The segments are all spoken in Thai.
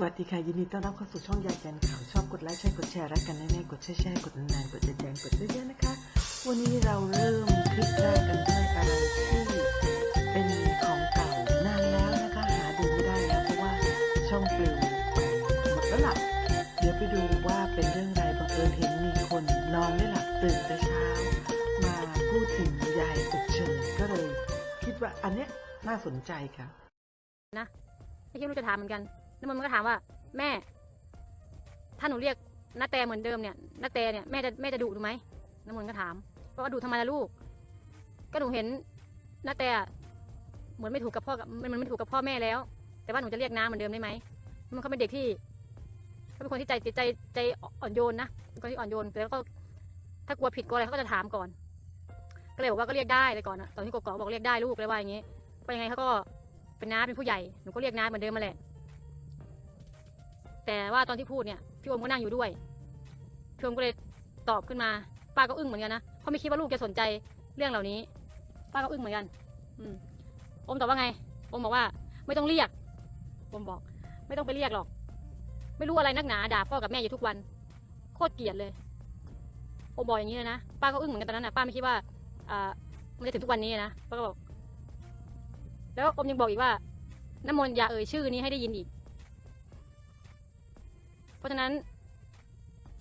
สวัสดีค่ะ ยินดีต้อนรับเข้าสู่ช่องยายแจนข่าวชอบกดไลค์ใช่กดแชร์รักกันแน่ๆกดแชร์แชร์กดนานๆกดแจนๆกดเยอะๆนะคะ วันนี้เราเริ่มคลิปแรกกันด้วยอะไรที่เป็นของเก่านานแล้วนะคะหาดูไม่ได้แล้วเพราะว่าช่องปลิวหมดแล้วล่ะเดี๋ยวไปดูว่าเป็นเรื่องอะไรบังเอิญเห็นมีคนนอนไม่หลับตื่นแต่เช้า มาพูดถึงยายจุกเฉินก็เลย คิดว่าอันเนี้ยน่าสนใจค่ะนะไม่คิดว่าจะถามเหมือนกัน น้ำมนต์มันก็ถามว่า แม่ ถ้าหนูเรียกน้าแตเหมือนเดิมเนี่ยน้าแตเนี่ยแม่จะแม่จะดุหนูไหมน้ำมนต์ก็ถามว่าดุทำไมล่ะลูก ก็หนูเห็นน้าแตเหมือนไม่ถูกกับพ่อกับมันมันไม่ถูกกับพ่อแม่แล้ว แต่ว่าหนูจะเรียกน้าเหมือนเดิมได้ไหมมันเขาเป็นเด็กที่เขาเป็นคนที่ใจใจใจอ่อนโยนนะเป็นคนที่อ่อนโยนแล้วก็ถ้ากลัวผิดกลัวอะไรเขาก็จะถามก่อน ก็เลยบอกว่าก็เรียกได้เลยก่อนนะตอนที่กกอกบอกเรียกได้ลูกเลยว่าอย่างนี้เพราะยังไงเขาก็เป็นน้าเป็นผู้ใหญ่หนูก็เรียกน้าเหมือนเดิมมาแหละ แต่ว่าตอนที่พูดเนี่ยพี่โอมก็นั่งอยู่ด้วยพี่โอมก็เลยตอบขึ้นมา ป้าก็อึ้งเหมือนกันนะเพราะไม่คิดว่าลูกจะสนใจเรื่องเหล่านี้ ป้าก็อึ้งเหมือนกัน อืมอมตอบว่าไงอมบอกว่า ไม่ต้องเรียกอมบอก ไม่ต้องไปเรียกหรอก ไม่รู้อะไรนักหนาด่าพ่อกับแม่อยู่ทุกวัน โคตรเกลียดเลยอมบอกอย่างนี้เลยนะป้าก็อึ้งเหมือนกันตอนนั้นนะป้าไม่คิดว่าอ่ามันจะถึงทุกวันนี้นะป้าก็บอก แล้วอมยังบอกอีกว่าน้ำมนต์อย่าเอ่ยชื่อนี้ให้ได้ยินอีก เพราะฉะนั้น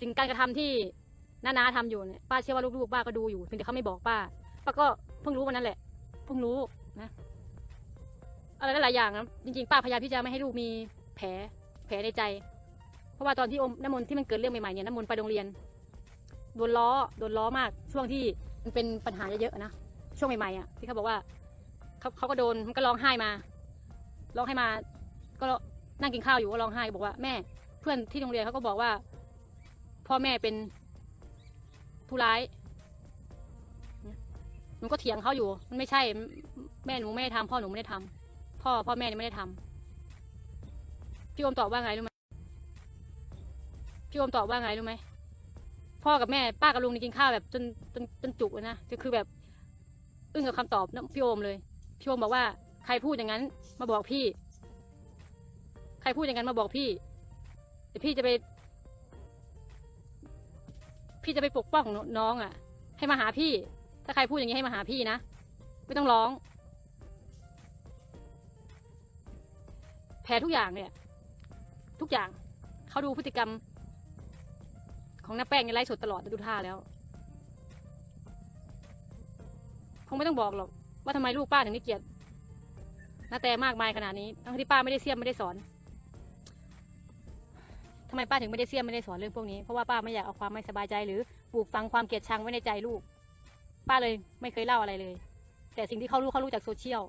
สิ่งการกระทำที่น้านาทำอยู่เนี่ยป้าเชื่อว่าลูกๆป้าก็ดูอยู่เพียงแต่เขาไม่บอกป้าป้าก็เพิ่งรู้วันนั้นแหละเพิ่งรู้นะอะไรหลายอย่างนะจริงๆป้าพยายามที่จะไม่ให้ลูกมีแผลแผลในใจ เพราะว่าตอนที่อมน้ำมนต์ที่มันเกิดเรื่องใหม่ๆเนี่ยน้ำมนต์ไปโรงเรียนโดนล้อโดนล้อมาก ช่วงที่มันเป็นปัญหาเยอะๆนะช่วงใหม่ๆอะที่เขาบอกว่าเขาเขาก็โดนมันก็ร้องไห้มาร้องไห้มา ก็นั่งกินข้าวอยู่ก็ร้องไห้บอกว่าแม่ พื่อนที่โรงเรียนเขาก็บอกว่า พ่อแม่เป็นผู้ร้ายหนูก็เถียงเขาอยู่ มันไม่ใช่ แม่หนูไม่ได้ทำพ่อหนูไม่ได้ทำพ่อพ่อแม่ไม่ได้ทำพี่อมตอบว่าไงรู้ไหมพี่อมตอบว่าไงรู้ไหมพ่อกับแม่ป้ากับลุงนี่กินข้าวแบบจนจนจนจุกเลยนะคือแบบ อึ้งกับคำตอบพี่โอมเลยพี่โอมบอกว่า ใครพูดอย่างนั้น มาบอกพี่ ใครพูดอย่างนั้นมาบอกพี่ี๋ยพี่จะไป พี่จะไปปกป้องของน้องอะ ให้มาหาพี่ ถ้าใครพูดอย่างนี้ให้มาหาพี่นะ ไม่ต้องร้อง แผลทุกอย่างเนี่ย ทุกอย่าง เขาดูพฤติกรรม ของน้าแป้งในไลฟ์สดตลอดดูท่าแล้ว คงไม่ต้องบอกหรอกว่าทำไมลูกป้าถึงได้เกลียดน้าแต่มากมายขนาดนี้ ทั้งที่ป้าไม่ได้เสียมไม่ได้สอนำไมป้าถึงไม่ได้เสียมไม่ได้สอนเรื่องพวกนี้ เพราะว่าป้าไม่อยากเอาความไม่สบายใจหรือปลูกฝังความเกลียดชังไว้ในใจลูก ป้าเลยไม่เคยเล่าอะไรเลย แต่สิ่งที่เขารู้เขารู้จากโซเชียล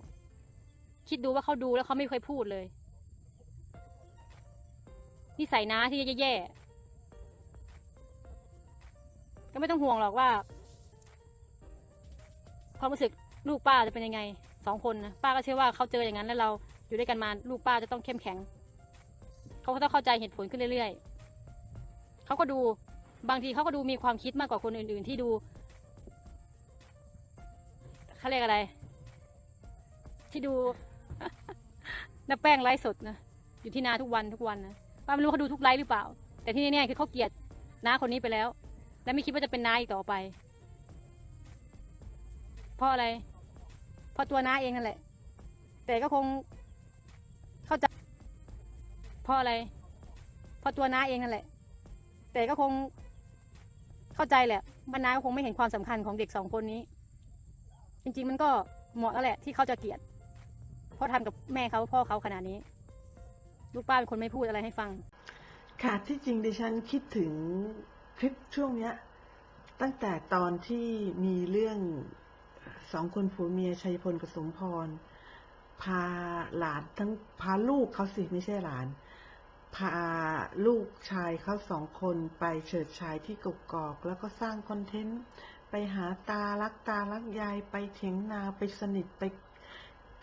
คิดดูว่าเขาดูแล้วเขาไม่เคยพูดเลยนิสัยน้าที่แย่ๆก็ไม่ต้องห่วงหรอกว่าความรู้สึกลูกป้าจะเป็นยังไงสองคนนะป้าก็เชื่อว่าเขาเจออย่างนั้นแล้วเราอยู่ด้วยกันมาลูกป้าจะต้องเข้มแข็ง เขาก็ต้องเข้าใจเหตุผลขึ้นเรื่อย ๆ เขาก็ดูบางทีเขาก็ดูมีความคิดมากกว่าคนอื่น ๆ ที่ดูเขาเรียกอะไร ที่ดูน้าแป้งไลฟ์สดนะอยู่ที่นาทุกวันทุกวันนะป้าไม่รู้เขาดูทุกไลฟ์หรือเปล่า แต่ที่แน่ๆคือเขาเกลียดน้าคนนี้ไปแล้ว และไม่คิดว่าจะเป็นน้าอีกต่อไป เพราะอะไร เพราะตัวน้าเองนั่นแหละ แต่ก็คงเข้าใจ เพราะอะไร เพราะตัวน้าเองนั่นแหละ แต่ก็คงเข้าใจแหละว่าน้าก็คงไม่เห็นความสำคัญของเด็กสองคนนี้ จริง ๆ มันก็เหมาะแล้วแหละที่เขาจะเกลียด เพราะทำกับแม่เขาพ่อเขาขนาดนี้ ลูกป้าเป็นคนไม่พูดอะไรให้ฟัง ค่ะที่จริงดิฉันคิดถึงคลิปช่วงเนี้ย ตั้งแต่ตอนที่มีเรื่องสองคนผัวเมียชัยพลกับสมพรพาหลานทั้งพาลูกเขาสิไม่ใช่หลาน พาลูกชายเขาสองคนไปเฉิดฉายที่กกอก แล้วก็สร้างคอนเทนต์ไปหาตารักตารักยายไปเถียงนาไปสนิทไป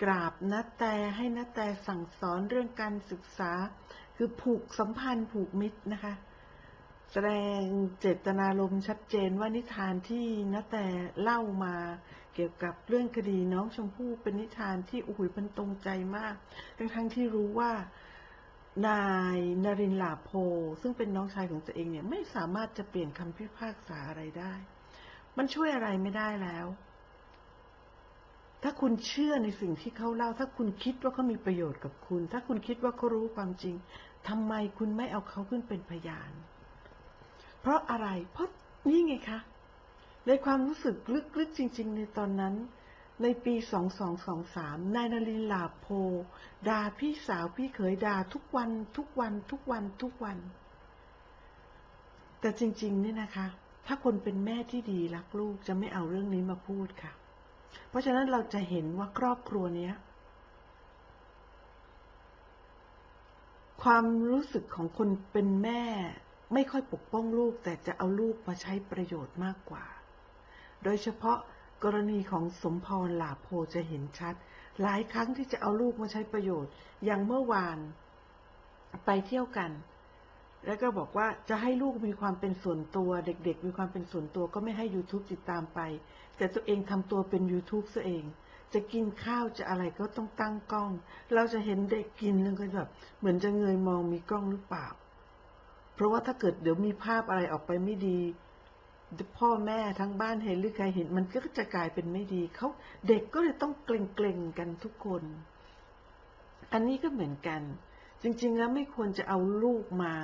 กราบนาแต่ให้นาแต่สั่งสอนเรื่องการศึกษา คือผูกสัมพันธ์ผูกมิตรนะคะ แสดงเจตนารมณ์ชัดเจนว่านิทานที่นาแต่เล่ามาเกี่ยวกับเรื่องคดีน้องชมพู่เป็นนิทานที่อุ้ยมันตรงใจมาก ทั้งทั้งที่รู้ว่า นายนรินทร์หลาโพ ซึ่งเป็นน้องชายของตัวเองเนี่ยไม่สามารถจะเปลี่ยนคำพิพากษาอะไรได้ มันช่วยอะไรไม่ได้แล้ว ถ้าคุณเชื่อในสิ่งที่เขาเล่า ถ้าคุณคิดว่าเขามีประโยชน์กับคุณ ถ้าคุณคิดว่าเขารู้ความจริงทำไมคุณไม่เอาเขาขึ้นเป็นพยาน เพราะอะไร เพราะนี่ไงคะ ในความรู้สึกลึกๆจริง ๆ ในตอนนั้น ในปี 2223 นายนรินทร์หลาโพด่าพี่สาวพี่เขยด่าทุกวันทุกวันทุกวันทุกวัน แต่จริง ๆ เนี่ยนะคะ ถ้าคนเป็นแม่ที่ดีรักลูกจะไม่เอาเรื่องนี้มาพูดค่ะ เพราะฉะนั้นเราจะเห็นว่าครอบครัวเนี้ย ความรู้สึกของคนเป็นแม่ไม่ค่อยปกป้องลูก แต่จะเอาลูกมาใช้ประโยชน์มากกว่า โดยเฉพาะ กรณีของสมพรหลาโพจะเห็นชัด หลายครั้งที่จะเอาลูกมาใช้ประโยชน์ อย่างเมื่อวาน ไปเที่ยวกัน แล้วก็บอกว่าจะให้ลูกมีความเป็นส่วนตัว เด็กๆ มีความเป็นส่วนตัวก็ไม่ให้ YouTube ติดตามไป แต่ตัวเองทำตัวเป็น YouTube ซะเอง จะกินข้าวจะอะไรก็ต้องตั้งกล้อง เราจะเห็นเด็กกินแล้วก็แบบ เหมือนจะเงยมองมีกล้องหรือเปล่า เพราะว่าถ้าเกิดเดี๋ยวมีภาพอะไรออกไปไม่ดี พ่อแม่ทั้งบ้านเห็นหรือใครเห็นมันก็จะกลายเป็นไม่ดีเขาเด็กก็เลยต้องเกรงๆกันทุกคน อันนี้ก็เหมือนกัน จริง ๆ แล้วไม่ควรจะเอาลูกมา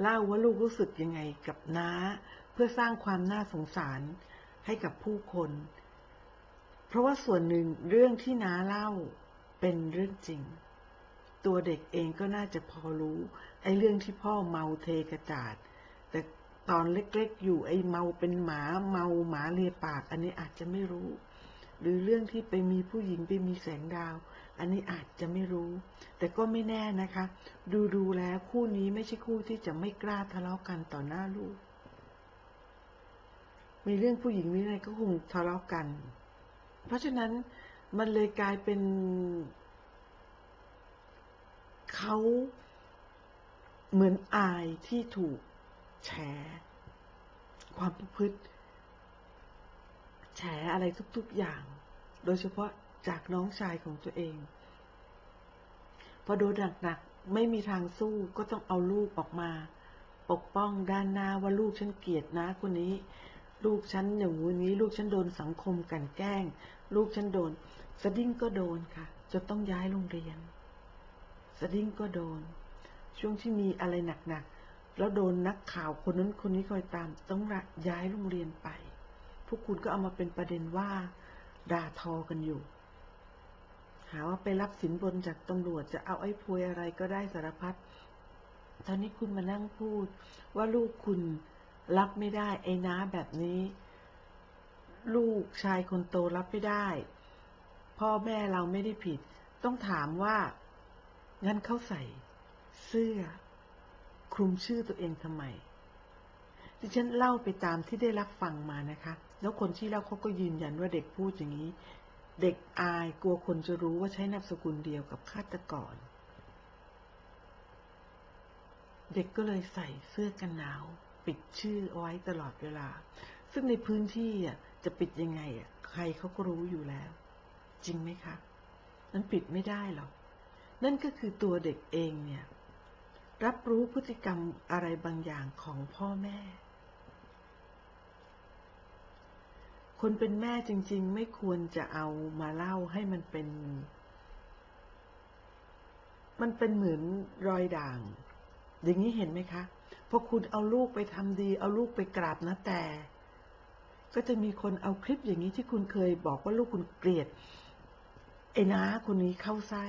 เล่าว่าลูกรู้สึกยังไงกับน้า เพื่อสร้างความน่าสงสารให้กับผู้คน เพราะว่าส่วนหนึ่งเรื่องที่น้าเล่าเป็นเรื่องจริง ตัวเด็กเองก็น่าจะพอรู้ ไอ้เรื่องที่พ่อเมาเทกระจาด ตอนเล็กๆ อยู่ไอ้เมาเป็นหมาเมาหมาเลียปาก อันนี้อาจจะไม่รู้ หรือเรื่องที่ไปมีผู้หญิงไปมีแสงดาว อันนี้อาจจะไม่รู้ แต่ก็ไม่แน่นะคะ ดูดูๆแล้วคู่นี้ไม่ใช่คู่ที่จะไม่กล้าทะเลาะกันต่อหน้าลูก มีเรื่องผู้หญิงมีอะไรก็คงทะเลาะกัน เพราะฉะนั้นมันเลยกลายเป็นเขาเหมือนอายที่ถูก แฉ ความประพฤติ แฉอะไรทุก ๆอย่าง โดยเฉพาะจากน้องชายของตัวเอง พอโดนหนักๆ ไม่มีทางสู้ก็ต้องเอาลูกออกมา ปกป้องด้านหน้าว่าลูกฉันเกลียดนะคนนี้ ลูกฉันอย่างนนี้ ลูกฉันโดนสังคมกันแกล้ง ลูกฉันโดน สดิ้งก็โดนค่ะจนต้องย้ายโรงเรียน สดิ้งก็โดน ช่วงที่มีอะไรหนักๆ แล้วโดนนักข่าวคนนั้นคนนี้คอยตามต้องย้ายโรงเรียนไป พวกคุณก็เอามาเป็นประเด็นว่า ด่าทอกันอยู่ หาว่าไปรับสินบนจากตำรวจจะเอาไอ้พวยอะไรก็ได้สารพัดตอนนี้คุณมานั่งพูดว่าลูกคุณรับไม่ได้ไอ้น้าแบบนี้ ลูกชายคนโตรับไม่ได้ พ่อแม่เราไม่ได้ผิด ต้องถามว่า งั้นเขาใส่ เสื้อ คลุมชื่อตัวเองทำไมดิฉันเล่าไปตามที่ได้รับฟังมานะคะ แล้วคนที่เล่าเขาก็ยืนยันว่าเด็กพูดอย่างนี้ เด็กอายกลัวคนจะรู้ว่าใช้นามสกุลเดียวกับฆาตกร เด็กก็เลยใส่เสื้อกันหนาว ปิดชื่อเอาไว้ตลอดเวลา ซึ่งในพื้นที่อะจะปิดยังไงอะใครเขาก็รู้อยู่แล้ว จริงไหมคะ นั้นปิดไม่ได้หรอก นั่นก็คือตัวเด็กเองเนี่ย รับรู้พฤติกรรมอะไรบางอย่างของพ่อแม่ คนเป็นแม่จริง ๆ ไม่ควรจะเอามาเล่าให้มันเป็น มันเป็นเหมือนรอยด่าง อย่างนี้เห็นไหมคะ พอคุณเอาลูกไปทำดี เอาลูกไปกราบนะแต่ ก็จะมีคนเอาคลิปอย่างนี้ที่คุณเคยบอกว่าลูกคุณเกลียดไอ้น้าคนนี้เข้าไส้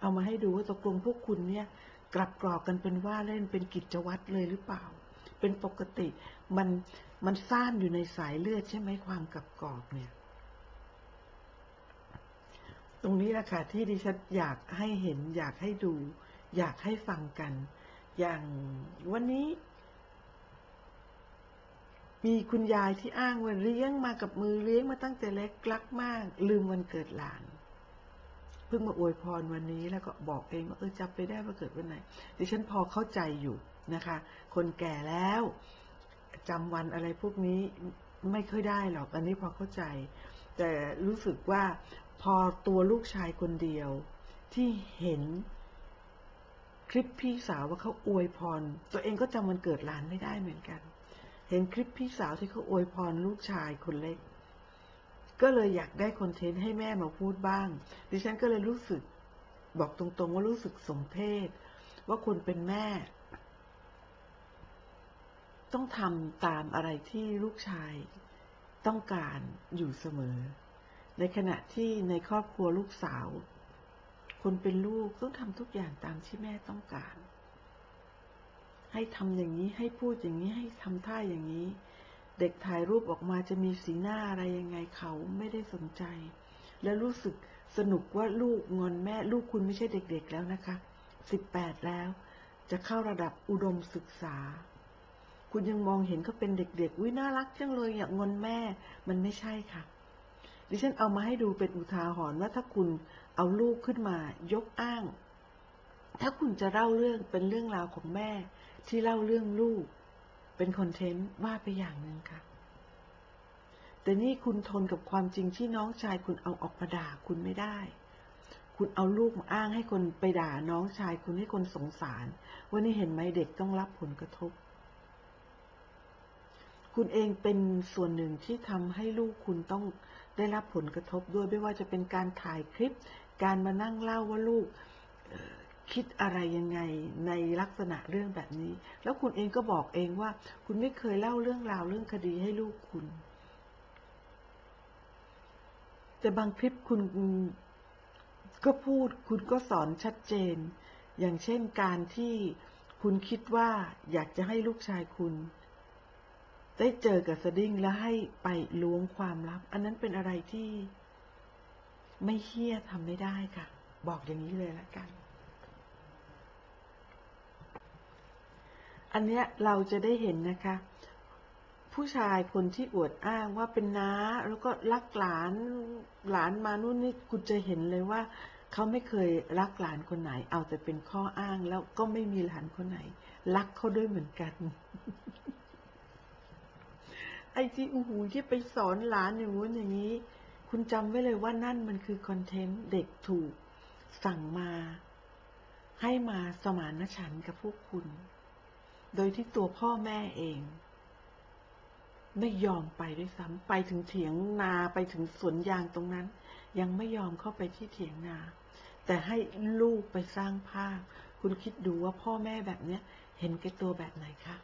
เอามาให้ดูว่าตกลงพวกคุณเนี่ย กลับกรอกกันเป็นว่าเล่นเป็นกิจวัตรเลยหรือเปล่า เป็นปกติมันมันซ่านอยู่ในสายเลือดใช่ไหมความกลับกรอกเนี่ย ตรงนี้แหละค่ะที่ดิฉันอยากให้เห็น อยากให้ดู อยากให้ฟังกัน อย่างวันนี้ มีคุณยายที่อ้างว่าเลี้ยงมากับมือเลี้ยงมาตั้งแต่เล็กรักมาก ลืมวันเกิดหลาน เพิ่งมาอวยพรวันนี้แล้วก็บอกเองว่าเออจำไปได้ว่าเกิดวันไหนดิฉันพอเข้าใจอยู่นะคะ คนแก่แล้วจำวันอะไรพวกนี้ไม่ค่อยได้หรอกอันนี้พอเข้าใจ แต่รู้สึกว่าพอตัวลูกชายคนเดียวที่เห็นคลิปพี่สาวว่าเขาอวยพร ตัวเองก็จำวันเกิดหลานไม่ได้เหมือนกัน เห็นคลิปพี่สาวที่เขาอวยพรลูกชายคนเล็ก ก็เลยอยากได้คอนเทนต์ให้แม่มาพูดบ้าง ดิฉันก็เลยรู้สึกบอกตรงๆว่ารู้สึกสมเพศว่าคนเป็นแม่ ต้องทำตามอะไรที่ลูกชายต้องการอยู่เสมอ ในขณะที่ในครอบครัวลูกสาว คนเป็นลูกต้องทำทุกอย่างตามที่แม่ต้องการ ให้ทำอย่างนี้ให้พูดอย่างนี้ให้ทำท่าอย่างนี้ เด็กถ่ายรูปออกมาจะมีสีหน้าอะไรยังไงเขาไม่ได้สนใจ และรู้สึกสนุกว่าลูกงอนแม่ลูกคุณไม่ใช่เด็กๆแล้วนะคะสิบแปดแล้ว จะเข้าระดับอุดมศึกษา คุณยังมองเห็นเขาเป็นเด็กๆวิน่ารักจังเลยอยางงอนแม่ มันไม่ใช่ค่ะ ดิฉันเอามาให้ดูเป็นอุทาหรณ์ว่าถ้าคุณเอาลูกขึ้นมายกอ้าง ถ้าคุณจะเล่าเรื่องเป็นเรื่องราวของแม่ ที่เล่าเรื่องลูก เป็นคอนเทนต์ว่าไปอย่างหนึ่งค่ะ แต่นี่คุณทนกับความจริงที่น้องชายคุณเอาออกมาด่าคุณไม่ได้ คุณเอาลูกมาอ้างให้คนไปด่าน้องชายคุณให้คนสงสารว่านี่เห็นไหมเด็กต้องรับผลกระทบ คุณเองเป็นส่วนหนึ่งที่ทำให้ลูกคุณต้องได้รับผลกระทบด้วยไม่ว่าจะเป็นการถ่ายคลิป การมานั่งเล่าว่าลูก คิดอะไรยังไงในลักษณะเรื่องแบบนี้ แล้วคุณเองก็บอกเองว่า คุณไม่เคยเล่าเรื่องราวเรื่องคดีให้ลูกคุณ แต่บางคลิปคุณก็พูดคุณก็สอนชัดเจน อย่างเช่นการที่คุณคิดว่าอยากจะให้ลูกชายคุณ ได้เจอกับสดิ้งแล้วให้ไปล้วงความลับ อันนั้นเป็นอะไรที่ไม่เฮี้ยทำไม่ได้ค่ะ บอกอย่างนี้เลยละกัน อันเนี้ยเราจะได้เห็นนะคะ ผู้ชายคนที่อวดอ้างว่าเป็นน้า แล้วก็รักหลานหลานมานู่นนี่คุณจะเห็นเลยว่า เขาไม่เคยรักหลานคนไหน เอาแต่เป็นข้ออ้างแล้วก็ไม่มีหลานคนไหน รักเขาด้วยเหมือนกันไอ้ที่อู้หูที่ไปสอนหลานอย่างงู้นอย่างนี้ คุณจำไว้เลยว่านั่นมันคือคอนเทนต์เด็กถูกสั่งมา ให้มาสมานฉันท์กับพวกคุณ โดยที่ตัวพ่อแม่เอง ไม่ยอมไปด้วยซ้ำไปถึงเถียงนาไปถึงสวนยางตรงนั้น ยังไม่ยอมเข้าไปที่เถียงนา แต่ให้ลูกไปสร้างภาพ คุณคิดดูว่าพ่อแม่แบบเนี้ย เห็นแก่ตัวแบบไหนคะ